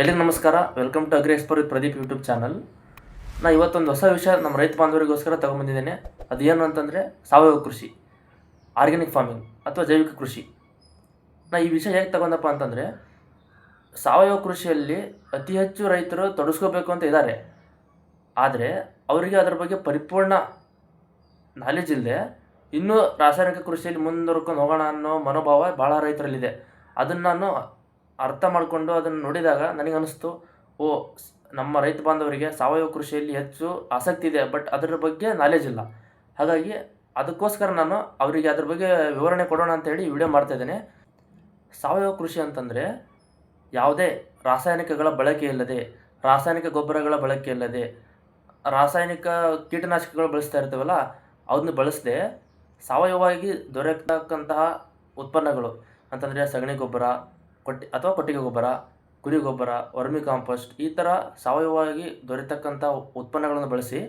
ಎಲ್ರಿಗೂ ನಮಸ್ಕಾರ. Welcome to agri expert with Pradeep YouTube channel ನಾ ಇವತ್ತೊಂದು ಹೊಸ ವಿಷಯ ನಮ್ಮ ರೈತ ಬಾಂಧವರಿಗೋಸ್ಕರ ತಗೊಂಬಂದಿದ್ದೇನೆ. ಅದು ಏನು ಅಂತಂದರೆ ಸಾವಯವ ಕೃಷಿ ಆರ್ಗ್ಯಾನಿಕ್ ಫಾರ್ಮಿಂಗ್ ಅಥವಾ ಜೈವಿಕ ಕೃಷಿ. ನಾ ಈ ವಿಷಯ ಹೇಗೆ ತಗೊಂಡಪ್ಪ ಅಂತಂದರೆ, ಸಾವಯವ ಕೃಷಿಯಲ್ಲಿ ಅತಿ ಹೆಚ್ಚು ರೈತರು ತೊಡಸ್ಕೋಬೇಕು ಅಂತ ಇದ್ದಾರೆ ಆದರೆ ಅವರಿಗೆ ಅದರ ಬಗ್ಗೆ ಪರಿಪೂರ್ಣ ನಾಲೆಜ್ ಇಲ್ಲದೆ ಇನ್ನೂ ರಾಸಾಯನಿಕ ಕೃಷಿಯಲ್ಲಿ ಮುಂದುವರ್ಕೊಂಡು ಹೋಗೋಣ ಅನ್ನೋ ಮನೋಭಾವ ಭಾಳ ರೈತರಲ್ಲಿದೆ. ಅದನ್ನು ನಾನು ಅರ್ಥ ಮಾಡಿಕೊಂಡು ಅದನ್ನು ನೋಡಿದಾಗ ನನಗೆ ಅನ್ನಿಸ್ತು ಓ ನಮ್ಮ ರೈತ ಬಾಂಧವರಿಗೆ ಸಾವಯವ ಕೃಷಿಯಲ್ಲಿ ಹೆಚ್ಚು ಆಸಕ್ತಿ ಇದೆ, ಬಟ್ ಅದರ ಬಗ್ಗೆ ನಾಲೆಜ್ ಇಲ್ಲ. ಹಾಗಾಗಿ ಅದಕ್ಕೋಸ್ಕರ ನಾನು ಅವರಿಗೆ ಅದ್ರ ಬಗ್ಗೆ ವಿವರಣೆ ಕೊಡೋಣ ಅಂತ ಹೇಳಿ ವಿಡಿಯೋ ಮಾಡ್ತಾ ಇದ್ದೇನೆ. ಸಾವಯವ ಕೃಷಿ ಅಂತಂದರೆ ಯಾವುದೇ ರಾಸಾಯನಿಕಗಳ ಬಳಕೆ ಇಲ್ಲದೆ, ರಾಸಾಯನಿಕ ಗೊಬ್ಬರಗಳ ಬಳಕೆ ಇಲ್ಲದೆ, ರಾಸಾಯನಿಕ ಕೀಟನಾಶಕಗಳು ಬಳಸ್ತಾ ಇರ್ತೀವಲ್ಲ ಅದನ್ನ ಬಳಸದೆ ಸಾವಯವವಾಗಿ ದೊರೆತಕ್ಕಂತಹ ಉತ್ಪನ್ನಗಳು. ಅಂತಂದರೆ ಸಗಣಿ ಗೊಬ್ಬರ ಕೊಟ್ಟಿ ಅಥವಾ ಕೊಟ್ಟಿಗೆ ಗೊಬ್ಬರ ಕುರಿ ಗೊಬ್ಬರ ವರ್ಮಿ ಕಾಂಪೋಸ್ಟ್ ಈ ಥರ ಸಾವಯವವಾಗಿ ದೊರೆತಕ್ಕಂಥ ಉತ್ಪನ್ನಗಳನ್ನು ಬಳಸಿ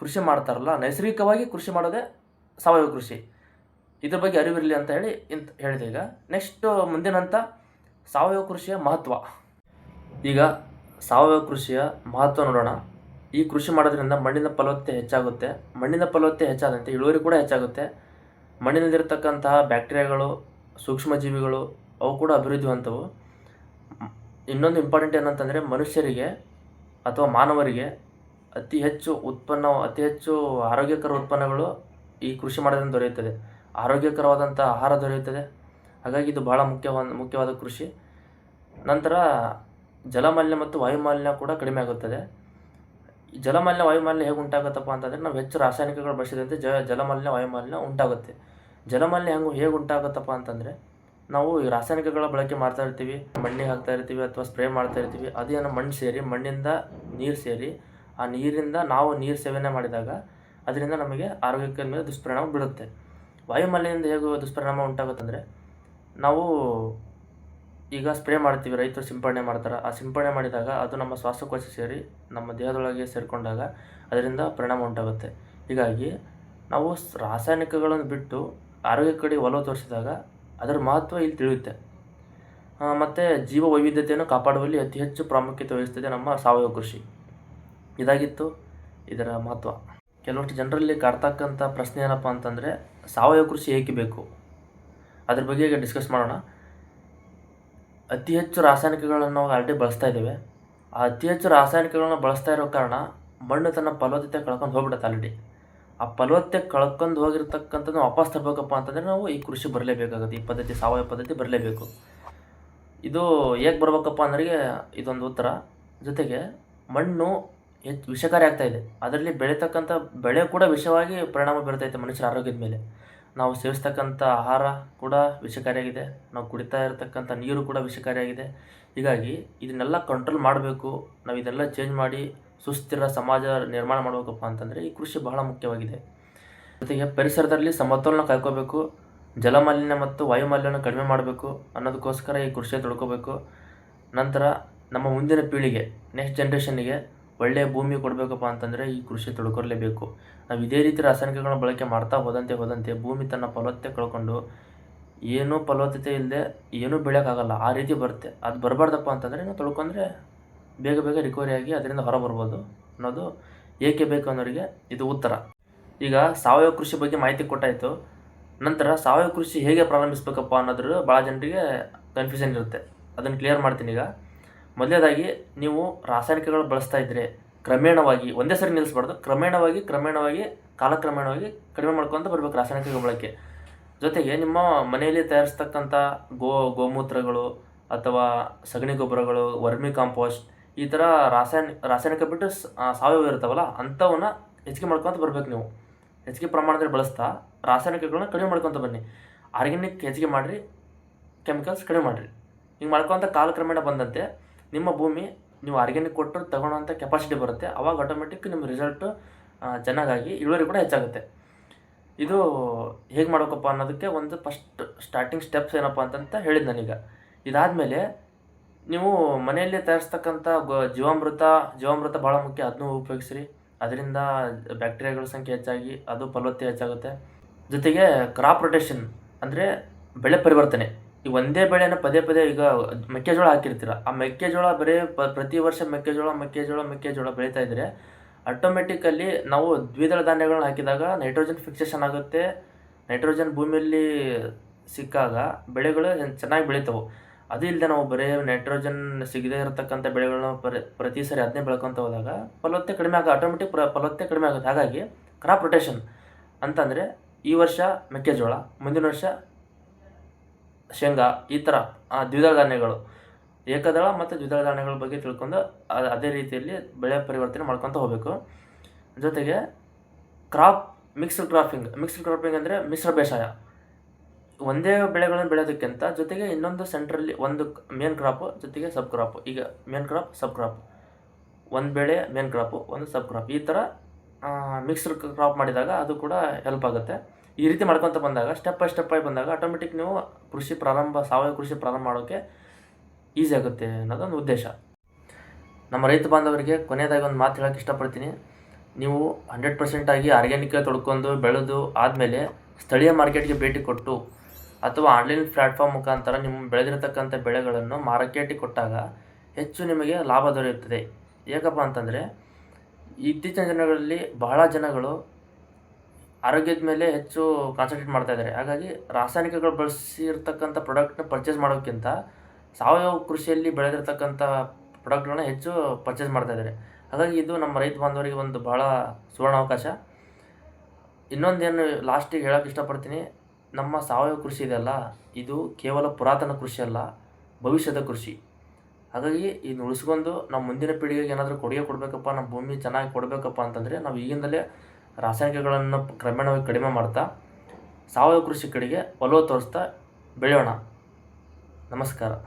ಕೃಷಿ ಮಾಡ್ತಾರಲ್ಲ, ನೈಸರ್ಗಿಕವಾಗಿ ಕೃಷಿ ಮಾಡೋದೇ ಸಾವಯವ ಕೃಷಿ. ಇದ್ರ ಬಗ್ಗೆ ಅರಿವಿರಲಿ ಅಂತ ಹೇಳಿ ಇಂತ ಹೇಳಿದೆ ಈಗ. ನೆಕ್ಸ್ಟ್ ಮುಂದಿನ ಸಾವಯವ ಕೃಷಿಯ ಮಹತ್ವ. ಈಗ ಸಾವಯವ ಕೃಷಿಯ ಮಹತ್ವ ನೋಡೋಣ. ಈ ಕೃಷಿ ಮಾಡೋದ್ರಿಂದ ಮಣ್ಣಿನ ಫಲವತ್ತತೆ ಹೆಚ್ಚಾಗುತ್ತೆ. ಮಣ್ಣಿನ ಫಲವತ್ತತೆ ಹೆಚ್ಚಾದಂತೆ ಇಳುವರಿ ಕೂಡ ಹೆಚ್ಚಾಗುತ್ತೆ. ಮಣ್ಣಿನಲ್ಲಿರ್ತಕ್ಕಂತಹ ಬ್ಯಾಕ್ಟೀರಿಯಾಗಳು, ಸೂಕ್ಷ್ಮಜೀವಿಗಳು ಅವು ಕೂಡ ಅಭಿವೃದ್ಧಿವಂತವು. ಇನ್ನೊಂದು ಇಂಪಾರ್ಟೆಂಟ್ ಏನಂತಂದರೆ ಮನುಷ್ಯರಿಗೆ ಅಥವಾ ಮಾನವರಿಗೆ ಅತಿ ಹೆಚ್ಚು ಉತ್ಪನ್ನ, ಅತಿ ಹೆಚ್ಚು ಆರೋಗ್ಯಕರ ಉತ್ಪನ್ನಗಳು ಈ ಕೃಷಿ ಮಾಡೋದ್ರಿಂದ ದೊರೆಯುತ್ತದೆ. ಆರೋಗ್ಯಕರವಾದಂಥ ಆಹಾರ ದೊರೆಯುತ್ತದೆ. ಹಾಗಾಗಿ ಇದು ಭಾಳ ಮುಖ್ಯವಾದ ಮುಖ್ಯವಾದ ಕೃಷಿ. ನಂತರ ಜಲಮಾಲಿನ್ಯ ಮತ್ತು ವಾಯುಮಾಲಿನ್ಯ ಕೂಡ ಕಡಿಮೆ ಆಗುತ್ತದೆ. ಜಲಮಾಲಿನ್ಯ, ವಾಯುಮಾಲಿನ್ಯ ಹೇಗೆ ಉಂಟಾಗುತ್ತಪ್ಪ ಅಂತಂದರೆ ನಾವು ಹೆಚ್ಚು ರಾಸಾಯನಿಕಗಳು ಬಳಸಿದಂತೆ ಜ, ಜಲಮಾಲಿನ್ಯ, ವಾಯುಮಾಲಿನ್ಯ ಉಂಟಾಗುತ್ತೆ. ಜಲಮಾಲಿನ್ಯ ಹೆಂಗೆ, ಹೇಗೆ ಉಂಟಾಗುತ್ತಪ್ಪ ಅಂತಂದರೆ ನಾವು ಈ ರಾಸಾಯನಿಕಗಳ ಬಳಕೆ ಮಾಡ್ತಾ ಇರ್ತೀವಿ ಮಣ್ಣಿಗೆ ಹಾಕ್ತಾ ಇರ್ತೀವಿ ಅಥವಾ ಸ್ಪ್ರೇ ಮಾಡ್ತಾ ಇರ್ತೀವಿ, ಅದೇನೋ ಮಣ್ಣು ಸೇರಿ, ಮಣ್ಣಿಂದ ನೀರು ಸೇರಿ, ಆ ನೀರಿಂದ ನಾವು ನೀರು ಸೇವನೆ ಮಾಡಿದಾಗ ಅದರಿಂದ ನಮಗೆ ಆರೋಗ್ಯಕ್ಕೆ ಮೇಲೆ ದುಷ್ಪರಿಣಾಮ ಬೀಳುತ್ತೆ. ವಾಯುಮಾಲಿನ್ಯದಿಂದ ಹೇಗೆ ದುಷ್ಪರಿಣಾಮ ಉಂಟಾಗುತ್ತಂದರೆ, ನಾವು ಈಗ ಸ್ಪ್ರೇ ಮಾಡ್ತೀವಿ, ರೈತರು ಸಿಂಪಡಣೆ ಮಾಡ್ತಾರೆ, ಆ ಸಿಂಪಡಣೆ ಮಾಡಿದಾಗ ಅದು ನಮ್ಮ ಶ್ವಾಸಕೋಶ ಸೇರಿ, ನಮ್ಮ ದೇಹದೊಳಗೆ ಸೇರಿಕೊಂಡಾಗ ಅದರಿಂದ ಪರಿಣಾಮ ಉಂಟಾಗುತ್ತೆ. ಹೀಗಾಗಿ ನಾವು ರಾಸಾಯನಿಕಗಳನ್ನು ಬಿಟ್ಟು ಆರೋಗ್ಯ ಕಡೆ ಒಲವು ತೋರಿಸಿದಾಗ ಅದರ ಮಹತ್ವ ಇಲ್ಲಿ ತಿಳಿಯುತ್ತೆ. ಮತ್ತು ಜೀವ ವೈವಿಧ್ಯತೆಯನ್ನು ಕಾಪಾಡುವಲ್ಲಿ ಅತಿ ಹೆಚ್ಚು ಪ್ರಾಮುಖ್ಯತೆ ವಹಿಸ್ತದೆ ನಮ್ಮ ಸಾವಯವ ಕೃಷಿ. ಇದಾಗಿತ್ತು ಇದರ ಮಹತ್ವ. ಕೆಲವಷ್ಟು ಜನರಲ್ಲಿ ಕಾಡ್ತಕ್ಕಂಥ ಪ್ರಶ್ನೆ ಏನಪ್ಪ ಅಂತಂದರೆ, ಸಾವಯವ ಕೃಷಿ ಏಕೆ ಬೇಕು? ಅದ್ರ ಬಗ್ಗೆ ಈಗ ಡಿಸ್ಕಸ್ ಮಾಡೋಣ. ಅತಿ ಹೆಚ್ಚು ರಾಸಾಯನಿಕಗಳನ್ನು ನಾವು ಆಲ್ರೆಡಿ ಬಳಸ್ತಾ ಇದ್ದೇವೆ. ಆ ಅತಿ ಹೆಚ್ಚು ರಾಸಾಯನಿಕಗಳನ್ನು ಬಳಸ್ತಾ ಇರೋ ಕಾರಣ ಮಣ್ಣು ತನ್ನ ಫಲವತ್ತತೆ ಕಳ್ಕೊಂಡು ಹೋಗ್ಬಿಡುತ್ತೆ ಆಲ್ರೆಡಿ ಆ ಫಲವತ್ತೆ ಕಳ್ಕೊಂಡು ಹೋಗಿರ್ತಕ್ಕಂಥದ್ದು ವಾಪಸ್ ತರಬೇಕಪ್ಪ ಅಂತಂದರೆ ನಾವು ಈ ಕೃಷಿ ಬರಲೇಬೇಕಾಗುತ್ತೆ, ಈ ಪದ್ಧತಿ, ಸಾವಯವ ಪದ್ಧತಿ ಬರಲೇಬೇಕು. ಇದು ಹೇಗೆ ಬರಬೇಕಪ್ಪ ಅಂದ್ರೆ ಇದೊಂದು ಉತ್ತರ. ಜೊತೆಗೆ ಮಣ್ಣು ಹೆಚ್ಚು ವಿಷಕಾರಿ ಆಗ್ತಾಯಿದೆ ಅದರಲ್ಲಿ ಬೆಳೀತಕ್ಕಂಥ ಬೆಳೆ ಕೂಡ ವಿಷವಾಗಿ ಪರಿಣಾಮ ಬೀರ್ತೈತೆ ಮನುಷ್ಯರ ಆರೋಗ್ಯದ ಮೇಲೆ. ನಾವು ಸೇವಿಸ್ತಕ್ಕಂಥ ಆಹಾರ ಕೂಡ ವಿಷಕಾರಿಯಾಗಿದೆ, ನಾವು ಕುಡಿತಾ ಇರತಕ್ಕಂಥ ನೀರು ಕೂಡ ವಿಷಕಾರಿಯಾಗಿದೆ. ಹೀಗಾಗಿ ಇದನ್ನೆಲ್ಲ ಕಂಟ್ರೋಲ್ ಮಾಡಬೇಕು, ನಾವು ಇದೆಲ್ಲ ಚೇಂಜ್ ಮಾಡಿ ಸುಸ್ಥಿರ ಸಮಾಜ ನಿರ್ಮಾಣ ಮಾಡಬೇಕಪ್ಪ ಅಂತಂದರೆ ಈ ಕೃಷಿ ಬಹಳ ಮುಖ್ಯವಾಗಿದೆ. ಜೊತೆಗೆ ಪರಿಸರದಲ್ಲಿ ಸಮತೋಲನ ಕಾಯ್ಕೋಬೇಕು, ಜಲಮಾಲಿನ್ಯ ಮತ್ತು ವಾಯುಮಾಲಿನ್ಯವನ್ನು ಕಡಿಮೆ ಮಾಡಬೇಕು ಅನ್ನೋದಕ್ಕೋಸ್ಕರ ಈ ಕೃಷಿ ತೊಳ್ಕೋಬೇಕು ನಂತರ ನಮ್ಮ ಮುಂದಿನ ಪೀಳಿಗೆ ನೆಕ್ಸ್ಟ್ ಜನ್ರೇಷನ್ನಿಗೆ ಒಳ್ಳೆಯ ಭೂಮಿ ಕೊಡಬೇಕಪ್ಪ ಅಂತಂದರೆ ಈ ಕೃಷಿ ತಿಳ್ಕೊರ್ಲೇಬೇಕು ನಾವು ಇದೇ ರೀತಿ ರಾಸಾಯನಿಕಗಳನ್ನ ಬಳಕೆ ಮಾಡ್ತಾ ಹೋದಂತೆ ಹೋದಂತೆ ಭೂಮಿ ತನ್ನ ಫಲವತ್ತತೆ ಕಳ್ಕೊಂಡು ಏನೂ ಫಲವತ್ತತೆ ಇಲ್ಲದೆ ಏನೂ ಬೆಳೆಯೋಕ್ಕಾಗಲ್ಲ ಆ ರೀತಿ ಬರುತ್ತೆ. ಅದು ಬರಬಾರ್ದಪ್ಪ ಅಂತಂದರೆ ನಾವು ತಿಳ್ಕೊಂಡ್ರೆ ಬೇಗ ಬೇಗ ರಿಕವರಿ ಆಗಿ ಅದರಿಂದ ಹೊರ ಬರ್ಬೋದು ಅನ್ನೋದು ಏಕೆ ಬೇಕು ಅನ್ನೋರಿಗೆ ಇದು ಉತ್ತರ. ಈಗ ಸಾವಯವ ಕೃಷಿ ಬಗ್ಗೆ ಮಾಹಿತಿ ಕೊಟ್ಟಾಯಿತು. ನಂತರ ಸಾವಯವ ಕೃಷಿ ಹೇಗೆ ಪ್ರಾರಂಭಿಸಬೇಕಪ್ಪ ಅನ್ನೋದ್ರ ಭಾಳ ಜನರಿಗೆ ಕನ್ಫ್ಯೂಷನ್ ಇರುತ್ತೆ. ಅದನ್ನು ಕ್ಲಿಯರ್ ಮಾಡ್ತೀನಿ ಈಗ. ಮೊದಲನೇದಾಗಿ ನೀವು ರಾಸಾಯನಿಕಗಳು ಬಳಸ್ತಾ ಇದ್ದರೆ ಕ್ರಮೇಣವಾಗಿ ಒಂದೇ ಸರಿ ನಿಲ್ಲಿಸ್ಬಾರ್ದು. ಕ್ರಮೇಣವಾಗಿ ಕ್ರಮೇಣವಾಗಿ, ಕಾಲಕ್ರಮೇಣವಾಗಿ ಕಡಿಮೆ ಮಾಡ್ಕೊತ ಬರಬೇಕು ರಾಸಾಯನಿಕ ಬಳಕೆ ಜೊತೆಗೆ ನಿಮ್ಮ ಮನೆಯಲ್ಲಿ ತಯಾರಿಸ್ತಕ್ಕಂಥ ಗೋ, ಗೋಮೂತ್ರಗಳು ಅಥವಾ ಸಗಣಿ ಗೊಬ್ಬರಗಳು, ವರ್ಮಿ ಕಾಂಪೋಸ್ಟ್ ಈ ಥರ ರಾಸಾಯನಿಕ ರಾಸಾಯನಿಕ ಬಿಟ್ಟು ಸಾವಯವ ಇರ್ತಾವಲ್ಲ ಅಂಥವನ್ನ ಹೆಚ್ಚಿಗೆ ಮಾಡ್ಕೊತ ಬರ್ಬೇಕು ನೀವು. ಹೆಚ್ಚಿಗೆ ಪ್ರಮಾಣದಲ್ಲಿ ಬಳಸ್ತಾ ರಾಸಾಯನಿಕಗಳನ್ನ ಕಡಿಮೆ ಮಾಡ್ಕೊತ ಬನ್ನಿ. ಆರ್ಗ್ಯಾನಿಕ್ ಹೆಚ್ಚಿಗೆ ಮಾಡಿರಿ, ಕೆಮಿಕಲ್ಸ್ ಕಡಿಮೆ ಮಾಡಿರಿ. ಹಿಂಗೆ ಮಾಡ್ಕೊತ ಕಾಲಕ್ರಮೇಣ ಬಂದಂತೆ ನಿಮ್ಮ ಭೂಮಿ ನೀವು ಆರ್ಗ್ಯಾನಿಕ್ ಕೊಟ್ಟರು ತಗೊಳ್ಳೋಂಥ ಕೆಪಾಸಿಟಿ ಬರುತ್ತೆ. ಅವಾಗ ಆಟೋಮೆಟಿಕ್ ನಿಮ್ಮ ರಿಸಲ್ಟು ಚೆನ್ನಾಗಾಗಿ ಇಳುವರಿ ಕೂಡ ಹೆಚ್ಚಾಗುತ್ತೆ. ಇದು ಹೇಗೆ ಮಾಡಬೇಕಪ್ಪ ಅನ್ನೋದಕ್ಕೆ ಒಂದು ಫಸ್ಟ್ ಸ್ಟಾರ್ಟಿಂಗ್ ಸ್ಟೆಪ್ಸ್ ಏನಪ್ಪ ಅಂತಂತ ಹೇಳಿದ್ದು ನಾನೀಗ. ಇದಾದಮೇಲೆ ನೀವು ಮನೆಯಲ್ಲೇ ತಯಾರಿಸ್ತಕ್ಕಂಥ ಗೊ, ಜೀವಾಮೃತ ಜೀವಾಮೃತ ಭಾಳ ಮುಖ್ಯ. ಅದನ್ನೂ ಉಪಯೋಗಿಸ್ರಿ. ಅದರಿಂದ ಬ್ಯಾಕ್ಟೀರಿಯಾಗಳ ಸಂಖ್ಯೆ ಹೆಚ್ಚಾಗಿ, ಅದು ಫಲವತ್ತೆ ಹೆಚ್ಚಾಗುತ್ತೆ. ಜೊತೆಗೆ ಕ್ರಾಪ್ ರೊಟೇಷನ್ ಅಂದರೆ ಬೆಳೆ ಪರಿವರ್ತನೆ. ಈ ಒಂದೇ ಬೆಳೆನ ಪದೇ ಪದೇ ಈಗ ಮೆಕ್ಕೆಜೋಳ ಹಾಕಿರ್ತೀರ. ಆ ಮೆಕ್ಕೆಜೋಳ ಬರೀ ಪ ಪ್ರತಿ ವರ್ಷ ಮೆಕ್ಕೆಜೋಳ ಮೆಕ್ಕೆಜೋಳ ಮೆಕ್ಕೆಜೋಳ ಬೆಳೀತಾ ಇದ್ದರೆ ಆಟೋಮೆಟಿಕಲ್ಲಿ ನಾವು ದ್ವಿದಳ ಧಾನ್ಯಗಳನ್ನ ಹಾಕಿದಾಗ ನೈಟ್ರೋಜನ್ ಫಿಕ್ಸೇಷನ್ ಆಗುತ್ತೆ. ನೈಟ್ರೋಜನ್ ಭೂಮಿಯಲ್ಲಿ ಸಿಕ್ಕಾಗ ಬೆಳೆಗಳು ಚೆನ್ನಾಗಿ ಬೆಳೀತಾವೆ. ಅದು ಇಲ್ಲದೆ ನಾವು ಬರೀ ನೈಟ್ರೋಜನ್ ಸಿಗದೇ ಇರತಕ್ಕಂಥ ಬೆಳೆಗಳನ್ನ ಪರಿ, ಪ್ರತಿ ಸರಿ ಅದನ್ನೇ ಬೆಳ್ಕೊತ ಹೋದಾಗ ಫಲವತ್ತೆ ಕಡಿಮೆ ಆಗ ಆಟೋಮೆಟಿಕ್ ಪ್ರ, ಫಲವತ್ತತೆ ಕಡಿಮೆ ಆಗುತ್ತೆ. ಹಾಗಾಗಿ ಕ್ರಾಪ್ ರೊಟೇಷನ್ ಅಂತಂದರೆ ಈ ವರ್ಷ ಮೆಕ್ಕೆಜೋಳ, ಮುಂದಿನ ವರ್ಷ ಶೇಂಗಾ ಈ ಥರ ದ್ವಿದಳ ಧಾನ್ಯಗಳು, ಏಕದಳ ಮತ್ತು ದ್ವಿದಳ ಧಾನ್ಯಗಳ ಬಗ್ಗೆ ತಿಳ್ಕೊಂಡು ಅದೇ ರೀತಿಯಲ್ಲಿ ಬೆಳೆ ಪರಿವರ್ತನೆ ಮಾಡ್ಕೊತ ಹೋಗಬೇಕು. ಜೊತೆಗೆ crop mixed cropping mixed cropping ಅಂದರೆ ಮಿಶ್ರ ಬೇಸಾಯ. ಒಂದೇ ಬೆಳೆಗಳನ್ನು ಬೆಳೆಯೋದಕ್ಕಿಂತ ಜೊತೆಗೆ ಇನ್ನೊಂದು ಸೆಂಟ್ರಲ್ಲಿ ಒಂದು ಮೇನ್ ಕ್ರಾಪು ಜೊತೆಗೆ ಸಬ್ ಕ್ರಾಪ್ ಈಗ ಮೇನ್ ಕ್ರಾಪ್ ಸಬ್ ಕ್ರಾಪ್ ಒಂದು ಬೆಳೆ ಮೇನ್ ಕ್ರಾಪು ಒಂದು ಸಬ್ ಕ್ರಾಪ್ ಈ ಥರ ಮಿಕ್ಸ್ಡ್ ಕ್ರಾಪ್ ಮಾಡಿದಾಗ ಅದು ಕೂಡ ಹೆಲ್ಪ್ ಆಗುತ್ತೆ. ಈ ರೀತಿ ಮಾಡ್ಕೊತ ಬಂದಾಗ ಸ್ಟೆಪ್ ಬೈ ಸ್ಟೆಪ್ ಆಗಿ ಬಂದಾಗ ಆಟೋಮೆಟಿಕ್ ನೀವು ಕೃಷಿ ಪ್ರಾರಂಭ, ಸಾವಯವ ಕೃಷಿ ಪ್ರಾರಂಭ ಮಾಡೋಕ್ಕೆ ಈಸಿ ಆಗುತ್ತೆ ಅನ್ನೋದೊಂದು ಉದ್ದೇಶ. ನಮ್ಮ ರೈತ ಬಾಂಧವರಿಗೆ ಕೊನೆಯದಾಗಿ ಒಂದು ಮಾತು ಹೇಳೋಕ್ಕೆ ಇಷ್ಟಪಡ್ತೀನಿ. ನೀವು ಹಂಡ್ರೆಡ್ ಪರ್ಸೆಂಟಾಗಿ ಆರ್ಗ್ಯಾನಿಕ್ ತೊಡ್ಕೊಂಡು ಬೆಳೆದು ಆದಮೇಲೆ ಸ್ಥಳೀಯ ಮಾರ್ಕೆಟ್ಗೆ ಭೇಟಿ ಕೊಟ್ಟು ಅಥವಾ ಆನ್ಲೈನ್ ಪ್ಲ್ಯಾಟ್ಫಾರ್ಮ್ ಮುಖಾಂತರ ನಿಮ್ಮ ಬೆಳೆದಿರತಕ್ಕಂಥ ಬೆಳೆಗಳನ್ನು ಮಾರ್ಕೆಟಿಗೆ ಕೊಟ್ಟಾಗ ಹೆಚ್ಚು ನಿಮಗೆ ಲಾಭ ದೊರೆಯುತ್ತದೆ. ಏಕಪ್ಪ ಅಂತಂದರೆ, ಇತ್ತೀಚಿನ ದಿನಗಳಲ್ಲಿ ಬಹಳ ಜನಗಳು ಆರೋಗ್ಯದ ಮೇಲೆ ಹೆಚ್ಚು ಕಾನ್ಸಂಟ್ರೇಟ್ ಮಾಡ್ತಾ ಇದ್ದಾರೆ ಹಾಗಾಗಿ ರಾಸಾಯನಿಕಗಳು ಬಳಸಿರ್ತಕ್ಕಂಥ ಪ್ರಾಡಕ್ಟ್ನ ಪರ್ಚೇಸ್ ಮಾಡೋಕ್ಕಿಂತ ಸಾವಯವ ಕೃಷಿಯಲ್ಲಿ ಬೆಳೆದಿರ್ತಕ್ಕಂಥ ಪ್ರಾಡಕ್ಟ್ಗಳನ್ನ ಹೆಚ್ಚು ಪರ್ಚೇಸ್ ಮಾಡ್ತಾ ಇದ್ದಾರೆ ಹಾಗಾಗಿ ಇದು ನಮ್ಮ ರೈತ ಬಾಂಧವರಿಗೆ ಒಂದು ಭಾಳ ಸುವರ್ಣಾವಕಾಶ ಇನ್ನೊಂದೇನು ಲಾಸ್ಟಿಗೆ ಹೇಳೋಕೆ ಇಷ್ಟಪಡ್ತೀನಿ, ನಮ್ಮ ಸಾವಯವ ಕೃಷಿ ಇದೆಯಲ್ಲ ಇದು ಕೇವಲ ಪುರಾತನ ಕೃಷಿ ಅಲ್ಲ, ಭವಿಷ್ಯದ ಕೃಷಿ. ಹಾಗಾಗಿ ಇದನ್ನ ಉಳಿಸ್ಕೊಂಡು ನಮ್ಮ ಮುಂದಿನ ಪೀಳಿಗೆಗೆ ಏನಾದರೂ ಕೊಡುಗೆ ಕೊಡಬೇಕಪ್ಪ, ನಮ್ಮ ಭೂಮಿ ಚೆನ್ನಾಗಿ ಕೊಡಬೇಕಪ್ಪ ಅಂತಂದರೆ ನಾವು ಈಗಿಂದಲೇ ರಾಸಾಯನಿಕಗಳನ್ನು ಕ್ರಮೇಣವಾಗಿ ಕಡಿಮೆ ಮಾಡ್ತಾ ಸಾವಯವ ಕೃಷಿ ಕಡೆಗೆ ಒಲವು ತೋರಿಸ್ತಾ ಬೆಳೆಯೋಣ. ನಮಸ್ಕಾರ.